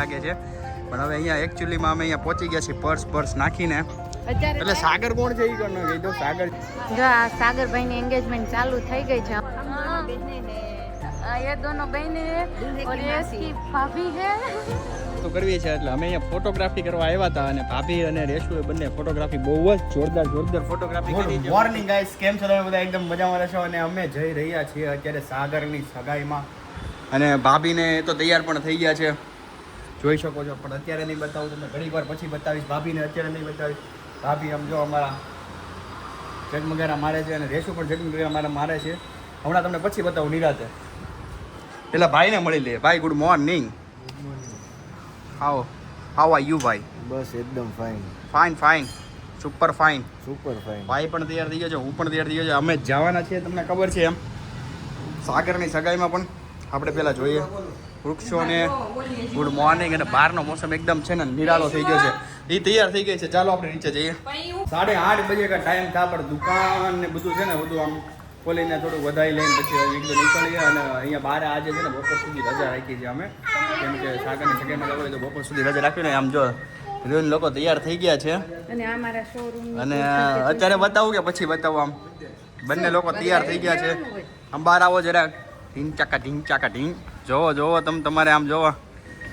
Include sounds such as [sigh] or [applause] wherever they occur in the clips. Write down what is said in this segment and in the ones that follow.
લાગે છે. પણ હવે અહીંયા એકચ્યુઅલીમાં અમે અહીંયા પહોંચી ગયા છીએ પર્સ પર્સ નાખીને. એટલે સાગર કોણ છે એ કોણ દો સાગર. જો આ સાગરભાઈની એન્ગેજમેન્ટ ચાલુ થઈ ગઈ છે. ફોટોગ્રાફી કરવા આવ્યા હતા અને ભાભી અને બંને ફોટોગ્રાફી બહુ જ જોરદાર જોરદાર ફોટોગ્રાફી કરી કેમ છો બધા? એકદમ મજામાં રહેશો અને અમે જઈ રહ્યા છીએ અત્યારે સાગરની સગાઈમાં. અને ભાભીને તો તૈયાર પણ થઈ ગયા છે. જોઈ શકો છો પણ અત્યારે નહીં બતાવું તમને ઘણી વાર પછી બતાવીશ. ભાભીને અત્યારે નહીં બતાવીશ. ભાભી આમ જો અમારા જગમગારા મારે છે અને રેશુ પણ જગમગારા મારા મારે છે. હમણાં તમને પછી બતાવું નિરાતે. પેલા ભાઈને મળી લે. ભાઈ good morning how how are you ભાઈ? બસ એકદમ fine fine fine super fine super fine ભાઈ પણ તૈયાર થઈ ગયો છે હું પણ તૈયાર થઈ ગયો છે. અમે જવાના છીએ તમને ખબર છે એમ. સાગરની સગાઈમાં પણ આપણે પહેલાં જોઈએ. વૃક્ષો ને ગુડ મોર્નિંગ અને બહારનો મોસમ એકદમ છે ને નિરાળો થઈ ગયો છે. એ તૈયાર થઈ ગઈ છે. ચાલો આપણે નીચે જઈએ. સાડે આઠ બજે કા ટાઈમ થા પણ દુકાન ને બધું છે ને બધું આમ ખોલીને થોડું વધારી લઈને પછી એકદમ નીકળીએ અને અહીંયા બહાર આજે છે ને બપોર સુધી રજા રાખી છે અમે. કેમ કે સાગરની સગાઈમાં જવું હોય તો બપોર સુધી રજા રાખીને આમ જો હિરોઈન લોકો તૈયાર થઈ ગયા છે. અને અત્યારે બતાવું કે પછી બતાવું આમ. બંને લોકો તૈયાર થઈ ગયા છે. આમ બહાર આવો જરાક. ઢીંગ ચાકા ઢીંગ ચાકા ઢીંગ. જોવો જોવો તમે તમારે આમ જોવો.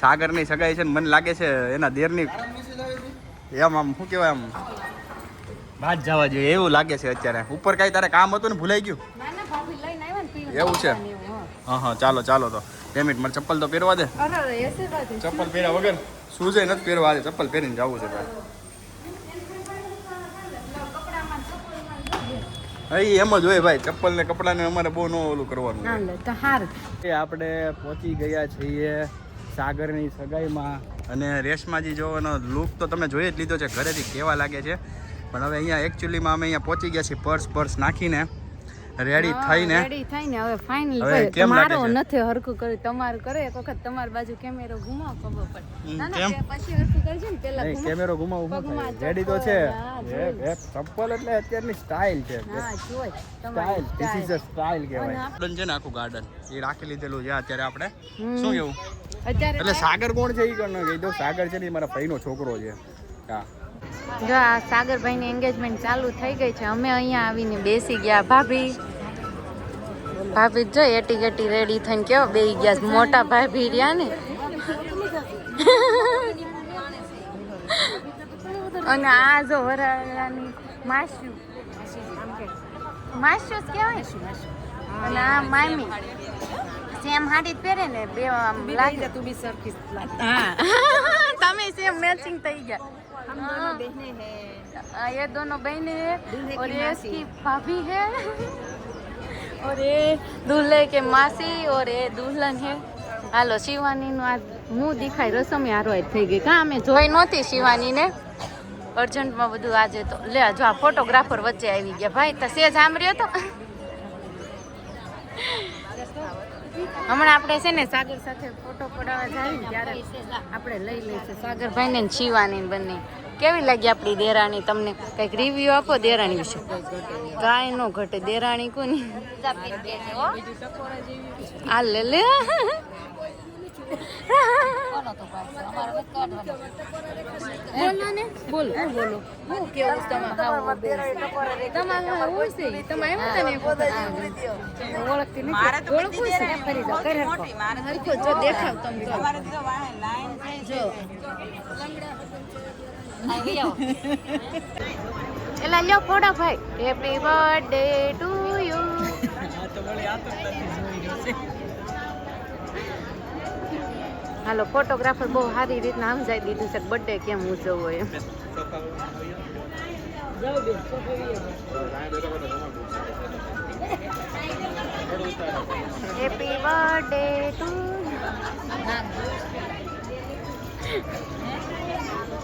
સાગરની સગાઈ છે ને મને લાગે છે એના દેરની એમ આમ શું કહેવાય આમ? બાદ જવા જોઈએ એવું લાગે છે અત્યારે. ઉપર કાંઈ તારે કામ હતું ને ભૂલાઈ ગયું? એવું છે? હા. હા ચાલો ચાલો તો. પેમેન્ટ મને મારે ચપ્પલ તો પહેરવા દે. ચપ્પલ પહેર્યા વગર? શૂઝે નથી પહેરવા આજે ચપ્પલ પહેરીને જવું છે ભાઈ. હા ઈ એમ જ હોય ભાઈ ચપ્પલ ને કપડાને અમારે બહુ ન ઓલું કરવાનું તો હારું. એ આપણે પહોંચી ગયા છીએ સાગરની સગાઈમાં. અને રેશમાજી જોવાનો લુક તો તમે જોઈ જ લીધો છે ઘરેથી કેવા લાગે છે. પણ હવે અહીંયા એકચ્યુઅલીમાં અમે અહીંયા પહોંચી ગયા છીએ પર્સ પર્સ નાખીને. રેડી થઈને. રેડી થઈને હવે ફાઇનલ તમારો? નથી હરકું કર્યું. તમારું કરે એક વખત તમારી બાજુ કેમેરો ઘુમાવ ખબર પડે. ના ના પછી હરકું કરજો ને પેલા કેમેરો ઘુમાવ રેડી તો છે. ચપ્પલ, એટલે અત્યારની સ્ટાઇલ છે. હા જોઈ. Style this is a style કહેવાય. ગાર્ડન છે ને આખું ગાર્ડન એ રાખી લીધેલું છે અત્યારે આપણે. શું કેવું? એટલે સાગર કોણ છે એ કોણ કહી દો સાગર છે ને ઈ મારા ભાઈનો છોકરો છે. હા. જો આ સાગરભાઈની એન્ગેજમેન્ટ ચાલુ થઈ ગઈ છે. અમે અહીંયા આવીને બેસી ગયા. ભાભી ભાભી જો એટી ગેટી રેડી થઈને કેવો બે ગયા મોટા ભાભી રહ્યા ને. અને આ જો વરાળાની માસ્યુ માસ્યુ કેવાય કહેવાય. અને આ મામી. સેમ હાડી જ પહેરે ને બે આમ લાગે. તું બી સરખી હા. [laughs] તમે સેમ મેચિંગ થઈ ગયા. हाँ, ये दोनों बहने हैं और ये इसकी भाभी है और ये दूल्हे के मासी और ये दुल्हन है હાલો શિવાનીનું આ મું દેખાય રસમ હારો જ થઈ ગઈ કાં અમે જોઈ નહોતી શિવાનીને અર્જન્ટમાં બધું આજે તો લે જો આ ફોટોગ્રાફર વચ્ચે આવી ગયા ભાઈ તો સેજ આમ રહ્યો તો હમણાં આપણે છે ને સાગર સાથે ફોટો પડાવવા જાય ને ત્યારે આપણે લઈ લઈશું સાગરભાઈ ને શિવાની ને બંને કેવી લાગી આપણી દેરાણી? તમને કંઈક રિવ્યુ આપો દેરાણી વિશે. કાંઈ નો ઘટે. દેરાણી કોની? આ લે લે. દેખાવ તમે જો. જો એલા લ્યો ફોડો ભાઈ હેપી બર્થડે ટુ યુ હાલો ફોટોગ્રાફર બહુ સારી રીતના સમજાવી દીધું છે બર્થડે કેમ ઉજવવો એમ હેપી બર્થડે ટુ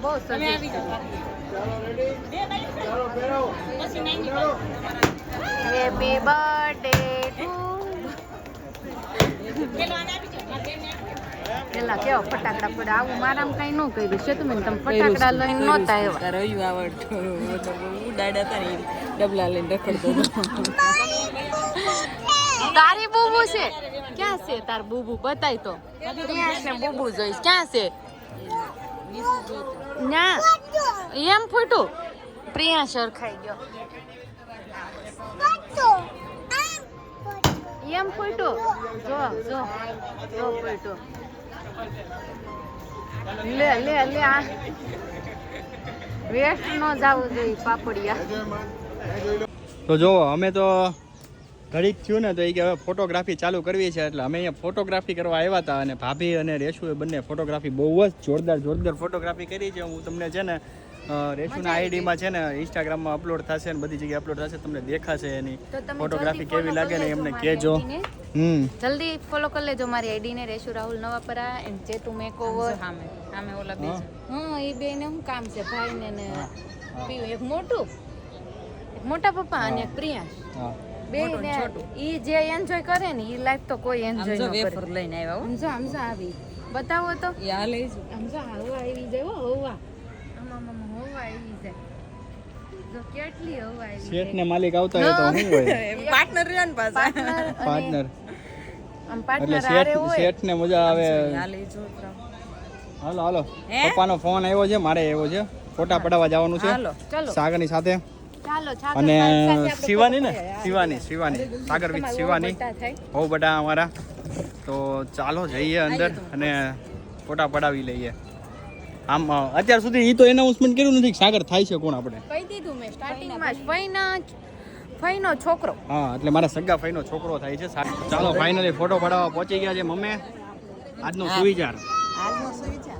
બહુ સજી હેપી બર્થડે પેલા કેવો ફટાકડા પડે આવું મારામ કઈ ન કર્યું છે. તમે તમે ફટાકડા લઈને નહોતા આવ્યા રહ્યું આવડતું ઉડાડ્યા હતા ને ડબલા લઈને રખડતો [laughs] તારી બુબુ છે? ક્યાં છે તાર બુબુ? બતાય તો. ત્યાં છે બુબુ જોઈશ. ક્યાં છે? ના એમ ફૂટું? પ્રિયા સર ખાઈ ગયો. એમ ફૂટું? જો જો જો ફૂટું. લે લે લે આ. વેસ્ટ ન જવું જોઈએ પાપડિયા. તો જો અમે તો ઘડીક થયું ને તો એ કે હવે ફોટોગ્રાફી ચાલુ કરવી છે એટલે અમે અહીંયા ફોટોગ્રાફી કરવા આવ્યા હતા અને ભાભી અને રેશુ એ બંને ફોટોગ્રાફી બહુ જ જોરદાર જોરદાર ફોટોગ્રાફી કરી છે. હું તમને છે ને રેશુના આઈડીમાં છે ને ઇન્સ્ટાગ્રામમાં અપલોડ થશે ને બધી જગ્યાએ અપલોડ થશે તમને દેખાશે એની ફોટોગ્રાફી કેવી લાગે ને એમને કહેજો. હમ. જલ્દી ફોલો કરી લેજો મારી આઈડી ને રેશુ રાહુલ નવાપરા એન્ડ જેતુ મેકઓવર સામે સામે ઓલા બે હા. હા એ બે ને શું કામ છે? ભાઈ ને ને એક મોટું એક મોટા પપ્પા અને એક પ્રિયાંશ. હા. બે ને ને ઈ જે એન્જોય કરે ને ઈ લાઈફ તો કોઈ એન્જોય જો ન વેફર લઈને આવ્યા હો. સમજો સમજો આવી. બતાવો તો. એ હાલે જ. સમજો હવા આવી જાય હો હવા. આમાં આમાં હવા આવી જાય. જો કેટલી હવા આવી શેઠ ને માલિક આવતા હોય તો શું હોય? [laughs] પાર્ટનર રહ્યા ને પાછા. પાર્ટનર પાર્ટનર આમ પાર્ટનર શેઠ આરે હોય. શેઠ ને મજા આવે. જો હાલો હાલો પપ્પાનો ફોન આવ્યો છે મારે આવ્યો છે. ફોટા પડાવવા જવાનું છે. હાલો. ચલો. સાગરની સાથે. અને શિવાની ને? શિવાની શિવાની. સાગર વિથ શિવાની. બહુ બધા અમારા. તો ચાલો જઈએ અંદર અને ફોટા પડાવી લઈએ. આમ અત્યાર સુધી એ તો એનાઉન્સમેન્ટ કર્યું નથી કે સાગર થાય છે કોણ આપણે. કહી દીધું મેં સ્ટાર્ટિંગમાં ફઈના ફઈનો છોકરો. હા એટલે મારા સગા ફઈનો છોકરો થાય છે. ચાલો ફાઇનલી ફોટો પડાવવા પહોંચી ગયા છે મમ્મી. આજનો સુવિચાર. આજનો સુવિચાર.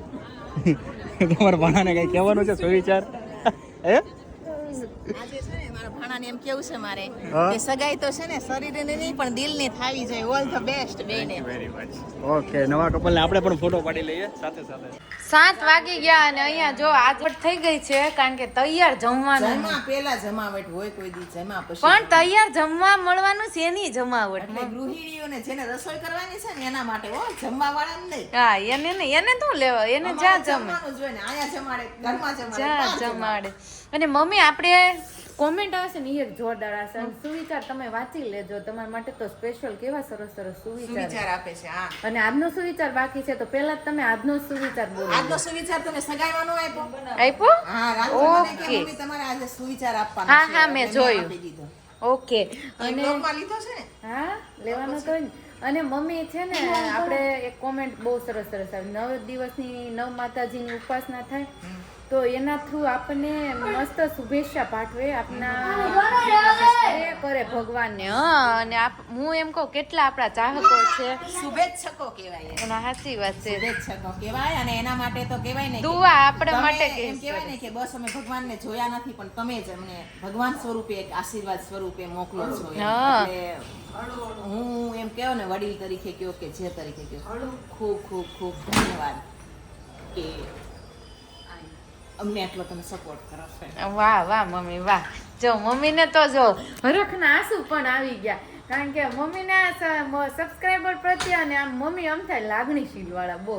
[laughs] તમારા ભાણાને કઈ કહેવાનું છે સુવિચાર? [laughs] હે? 嗯。马嘴 ને એમ કેવું છે મારે? કે સગાઈ તો છે ને શરીરને નહીં પણ દિલને થાવી જાય ઓલ ધ બેસ્ટ બેને. ઓકે નવા કપલને આપણે પણ ફોટો પાડી લઈએ. સાથે સાથે. સાત વાગી ગયા અને અહીંયા જો આજવટ થઈ ગઈ છે કારણ કે તૈયાર જમવાનું. જમા પેલા જમાવટ હોય કોઈ દી જમા પછી પણ તૈયાર જમવા મળવાનું છે એની જમાવટ. એટલે ગૃહિણીઓને જેને રસોઈ કરવાની છે ને એના માટે હો જમવા વાળા નહીં. હા એને ને એને તો લેવા એને જ્યાં જમે જમવાનું જોઈએ ને આયા જમાડે ઘરમાં જમાડે જ્યાં જમાડે. અને મમ્મી આપણે કોમેન્ટ આવશે ને એ એક જોરદાર આવશે. અને સુવિચાર તમે વાંચી લેજો. તમારા માટે તો સ્પેશિયલ કેવા સરસ સરસ સુવિચાર આપે છે હા. અને આજનો સુવિચાર બાકી છે તો પહેલા તમે આજનો સુવિચાર બોલો. આજનો સુવિચાર તમે સગાઈવાનો આપ્યો? આપ્યો? હા ઓકે. મમ્મી તમારે આજે સુવિચાર આપવાનો હા, હા, મેં જોયું. ઓકે અને લીધો છે ને? હા લેવાનો તો અને મમ્મી છે ને આપણે એક કોમેન્ટ બહુ સરસ સરસ આવી. નવ દિવસની નવ માતાજીની ઉપાસના થાય. તો એના થ્રુ આપણને મસ્ત શુભેચ્છા પાઠવે આપના કરે ભગવાનને. હા અને આપ- હું એમ કહું કેટલા આપણા ચાહકો છે. શુભેચ્છકો કહેવાય એના. સાચી વાત છે. શુભેચ્છકો કહેવાય અને એના માટે તો કહેવાય ને કે દુઆ આપણા માટે એમ કહેવાય ને કે બસ અમે ભગવાનને જોયા નથી પણ તમે જ અમને ભગવાન સ્વરૂપે એક આશીર્વાદ સ્વરૂપે મોકલો છો હા. હું એમ કહો ને વડીલ તરીકે કયો કે જે તરીકે કયો. ખૂબ ખૂબ ખૂબ ધન્યવાદ કે અમને આટલો તમે સપોર્ટ કરો છો વાહ વાહ મમ્મી વાહ. જો મમ્મીને તો જો હરખના આંસુ પણ આવી ગયા. કારણ કે મમ્મીને સબસ્ક્રાઈબર પ્રત્યે અને આમ મમ્મી આમ થાય લાગણીશીલ વાળા બહુ.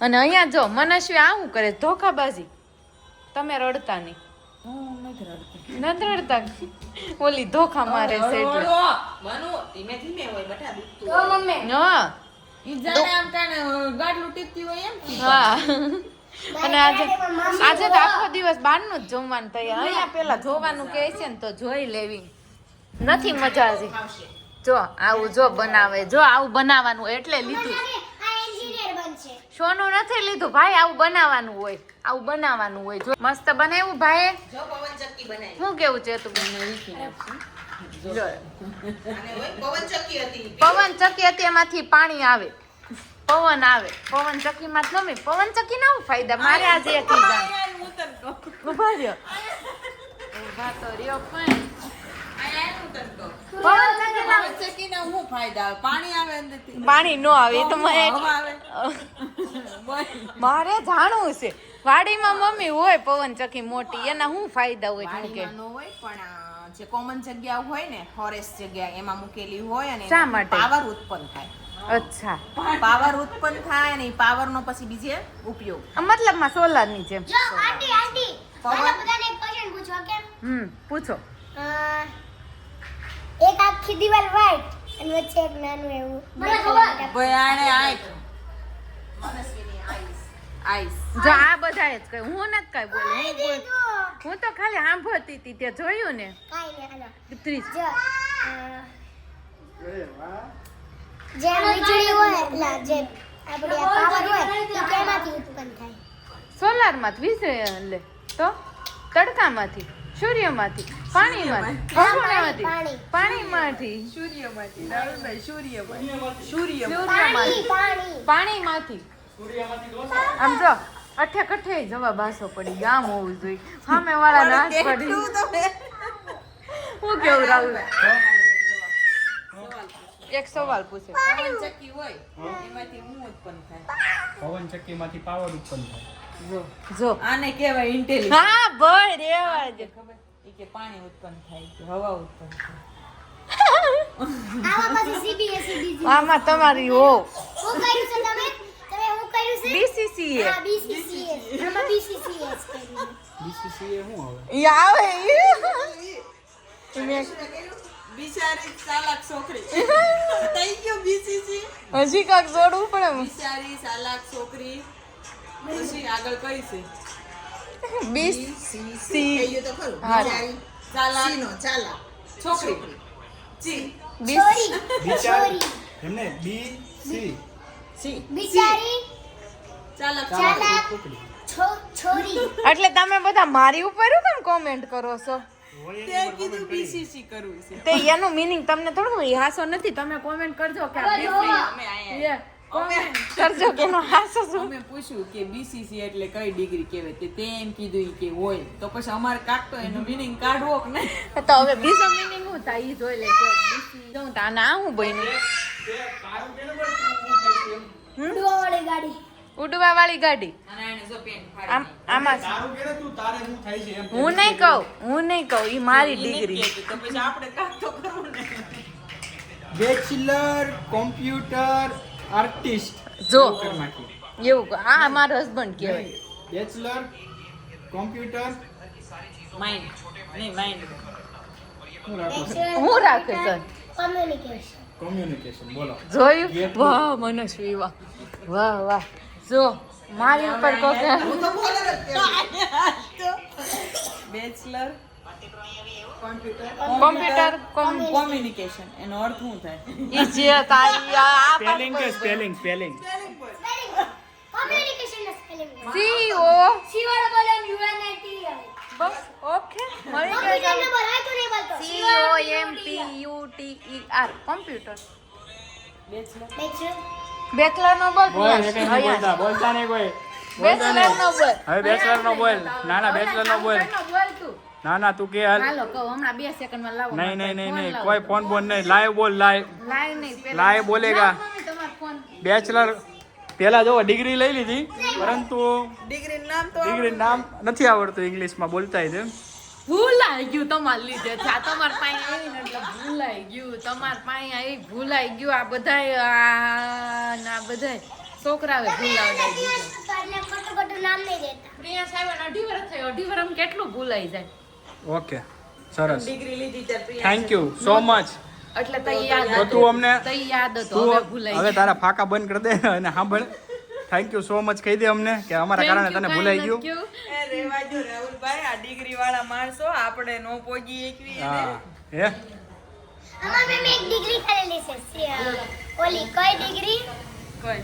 અને અહીંયા જો મનસ્વી આવું કરે? ધોખાબાજી. તમે રડતા નહીં. નથી રડતા. ઓલી ધોખા મારે છે એટલે. ધીમે ધીમે હોય બટા દુખતું હા. હા અને આજે આજે તો આખો દિવસ બહારનું જ જમવાનું તૈયાર. અહીંયા પેલા જોવાનું કહે છે ને તો જોઈ લેવી. નથી મજા હજી જો આવું જો બનાવે. જો આવું બનાવવાનું એટલે લીધું. સોનું નથી લીધું. ભાઈ આવું બનાવવાનું હોય. આવું બનાવવાનું હોય. જો મસ્ત બનાવ્યું ભાઈ શું કેવું છે તું જો. પવન ચક્કી હતી. પવન ચક્કી હતી એમાંથી પાણી આવે. પવન આવે. પવન ચક્કીમાં જ નમી. પવન ચક્કી ના ફાયદા? મારે આજે એક ઊભા રહ્યો. ઊભા તો રહ્યો પણ. નો આવે તો. [laughs] મારે જાણવું છે. વાડીમાં મમ્મી હોય પવન ચક્કી મોટી એના શું ફાયદા હોય કે? જે કોમન જગ્યા હોય ને ફોરેસ્ટ જગ્યા એમાં મૂકેલી હોય અને શા માટે? પાવર ઉત્પન્ન થાય. અચ્છા. પાવર ઉત્પન્ન થાય ને પાવર નો પછી બીજે ઉપયોગ. મતલબમાં સોલારની જેમ. જો આંટી આંટી. પવન. બધાને એક ક્વેશ્ચન પૂછો કેમ હમ પૂછો. એક આખી દિવાલ વ્હાઈટ અને વચ્ચે એક નાનું એવું. મને ખબર. આંખ મનસ્વીની આઈસ આઈસ. જો આ બધા જ કઈ. હું નથી કઈ બોલું. હું બોલ. હું તો ખાલી સાંભળતી હતી તે જોયું ને. કાઈ નહીં હાલો. ત્રીસ. જો જે વીજળી હોય એટલે જે આપણી આ પાવર હોય એ કેમાંથી ઉત્પન્ન થાય. સોલારમાંથી વીજળી લે તો? તડકામાંથી સૂર્યમાંથી પાણીમાંથી પાણી, પાણીમાંથી. સૂર્યમાંથી પાણીમાંથી. આમ જો અઠે કઠે જવાબ આસો પડી ગામ હોવું જોઈએ. સામે વાળા નાશ પડી. હું કેવું રાહુલ? એક સવાલ પૂછે. પવન ચક્કી હોય એમાંથી હું ઉત્પન્ન થાય? પવન ચક્કીમાંથી પાવર ઉત્પન્ન થાય. જો. જો. આને કહેવાય ઇન્ટેલિજન્સ હા ભાઈ રેવા દે. ખબર? એ કે પાણી ઉત્પન્ન થાય કે હવા ઉત્પન્ન થાય. આવા પછી સીબીએસઈ બીજી [laughs] આમાં તમારી ઓ શું કર્યું છે તમે? તમે શું કર્યું છે? બીસીસી હા બીસીસીએસ આમાં બીસીસીએસ કર્યું બીસીસીએ શું હવે ઈ આવે ઈ. મેં બિચારી ચાલાક છોકરી. [laughs] થઈ ગયો બીસીસી હજી કાંક જોડવું પડે બિચારી ચાલાક છોકરી. પછી આગળ કઈ છે? બીસી કહીએ તો ખરું. બિચારી ચાલાક ચાલાક. છોકરી. જી. બિચારી. છોરી એમને બી સી. સી. બિચારી ચાલાક ચાલાક છોકરી. એટલે તમે બધા મારી ઉપર કેમ કોમેન્ટ કરો છો? તે કીધું બીસીસી કરવું છે. તે એનું મીનિંગ તમને થોડું હાસો નથી તમે કોમેન્ટ કરજો કે આ BC અમે આયા એ, કરજો કે એનો હાસો શું. અમે પૂછ્યું કે બીસીસી એટલે કઈ ડિગ્રી કહેવાય? તે તે એમ કીધું ઈ કે હોય. તો પછી અમારે કાઢતો એનો મીનિંગ કાઢવો કે નહીં? તો હવે બીજો મીનિંગ શું થાય? ઈ જોઈ લેજો. બીસી જોઉં તો આને આ હું બન્યું? ગાડી. ઉડવા વાળી ગાડી. અને એને જો પેન આમ આમાં તારું કે તું તારે શું થાય છે એમ હું નહીં કહું હું નહીં કહું એ મારી ડિગ્રી. તો પછી આપણે કાઢતો કરવું ને. બેચલર કોમ્પ્યુટર આર્ટિસ્ટ જો એવું કહો આ મારો હસબન્ડ કહેવાય બેચલર કોમ્પ્યુટર માઇન્ડ નહીં માઇન્ડ હું રાખે સર કોમ્યુનિકેશન કોમ્યુનિકેશન બોલો. જોયું? વાહ મનસ્વી વાહ વાહ વાહ. જો મારી ઉપર કોકે બેચલર કોમ્પ્યુટર કોમ કોમ્યુનિકેશન એનો અર્થ શું થાય ઈ જે તાઈ આ સ્પેલિંગ કે સ્પેલિંગ સ્પેલિંગ કોમ્યુનિકેશન ના સ્પેલિંગ સી ઓ સી વાળો બોલે એમ યુએનઆઈટી બસ ઓકે મળી કોમ્પ્યુટર ગયો નંબર આ તો નહીં બોલતો C O M P U T E R computer bachelor bachelor bachelor નો બોલ બોલતા બોલતા નહીં કોઈ. બેચલર નો બોલ. હવે બેચલર નો બોલ. ના ના બેચલર નો બોલ બોલ તું. ના ના તું કે હાલ. હાલો કહો હમણાં બે સેકન્ડમાં લાવો નહીં નહીં નહીં નહીં. કોઈ ફોન બોલ નહીં. લાઈવ બોલ લાઈવ લાઈવ નહીં લાઈવ બોલેગા. બેચલર પેલા જો ડિગ્રી લઈ લીધી. પરંતુ ડિગ્રી નામ તો ડિગ્રી નામ નથી આવડતું ઇંગ્લિશમાં બોલતા છે. ભૂલાઈ ગયું તમારે લીધે છે આ તમાર પાસે આવી ને એટલે ભૂલાઈ ગયું. તમાર પાસે આવી ભૂલાઈ ગયું. આ બધા આ બધા બધાય ભૂલાવડાવી દીધું. એટલે ખોટું ખોટું નામ નહીં દેતા પ્રિયા સાહેબ અઢી વર્ષ થયો. અઢી વર્ષ કેટલું ભૂલાઈ જાય. ઓકે સરસ. ડિગ્રી લીધી થેન્ક યુ સો મચ એટલે તૈયાર યાદ હતું. અમને તઈ યાદ હતું. હવે ભૂલાઈ હવે તારા ફાકા બંધ કરી દે અને સાંભળ. થેન્ક યુ સો મચ કહી દે અમને કે અમારા કારણે તને ભૂલાઈ ગયું. એ રેવા જો રાહુલભાઈ આ ડિગ્રી વાળા માણસો આપણે નો પોગી એકવી હા. હે? અમાર મેં એક ડિગ્રી કરેલી છે ઓલી કઈ ડિગ્રી? કઈ?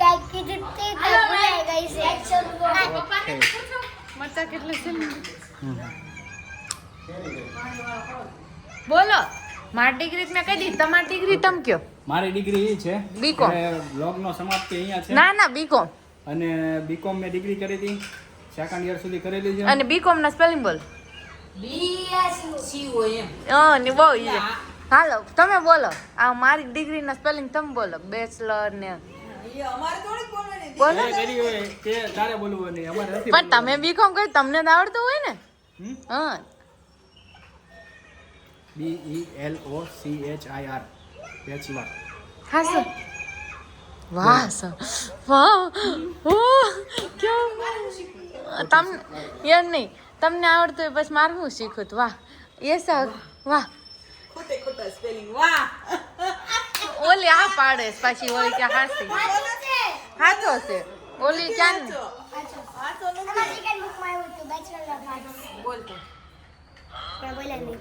કઈ કીધું તે ભૂલાઈ ગઈ છે. હા, પપ્પાને પૂછો, મરચાં કેટલા છે? બોલો. મારી ડિગ્રી મેં કહી દીધી તમારી ડિગ્રી તમ કયો? મારી ડિગ્રી એ છે. બીકોમ બ્લોગનો સમાપ્તિ અહીંયા છે. ના ના બીકોમ અને બીકોમ મેં ડિગ્રી કરી હતી. સેકન્ડ યર સુધી કરેલી છે. અને બીકોમ ના સ્પેલિંગ બોલ. શીવો એમ હા ને બહુ ઈ હાલો તમે બોલો. આ મારી ડિગ્રીના સ્પેલિંગ તમે બોલો. બેચલર ને. પણ તમે બીકોમ કરી તમને તો આવડતું હોય ને? હા. B E L O C H I R bachelor હા સર વાહ. સર. વાહ. ઓહ કેવું તમ યાર નહીં. તમને આવડતું હોય બસ મારું હું શીખું? વાહ. એ સર વાહ. ખોટે ખોટા સ્પેલિંગ વાહ. ઓલી આ પાડે પછી ઓલી કે હાસી. હાચો છે. ઓલી ક્યાં. બોલતો બોલ્યા નહીં.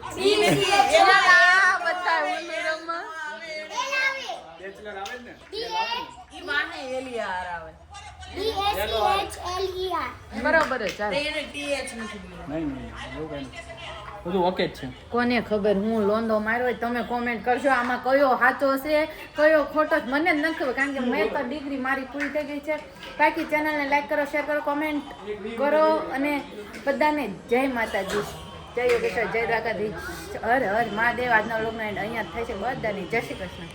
બધા ઓલું રમવા. બેચલર આવે ને? ઈ આવે. બરોબર જ બધું ઓકે જ છે. કોને ખબર હું લોંદો માર્યો તમે કોમેન્ટ કરજો. આમાં કયો સાચો છે કયો ખોટો છે મને જ નથી ખબર કારણ કે મેં તો ડિગ્રી મારી પૂરી થઈ ગઈ છે. બાકી ચેનલને લાઈક કરો શેર કરો કોમેન્ટ કરો અને બધાને જય માતાજી. જય યોગેશ્વર જય દ્વારકાધીશ. હર હર મહાદેવ. આજના લોકના અહીંયા જ થાય છે. બધાની જય શ્રી કૃષ્ણ.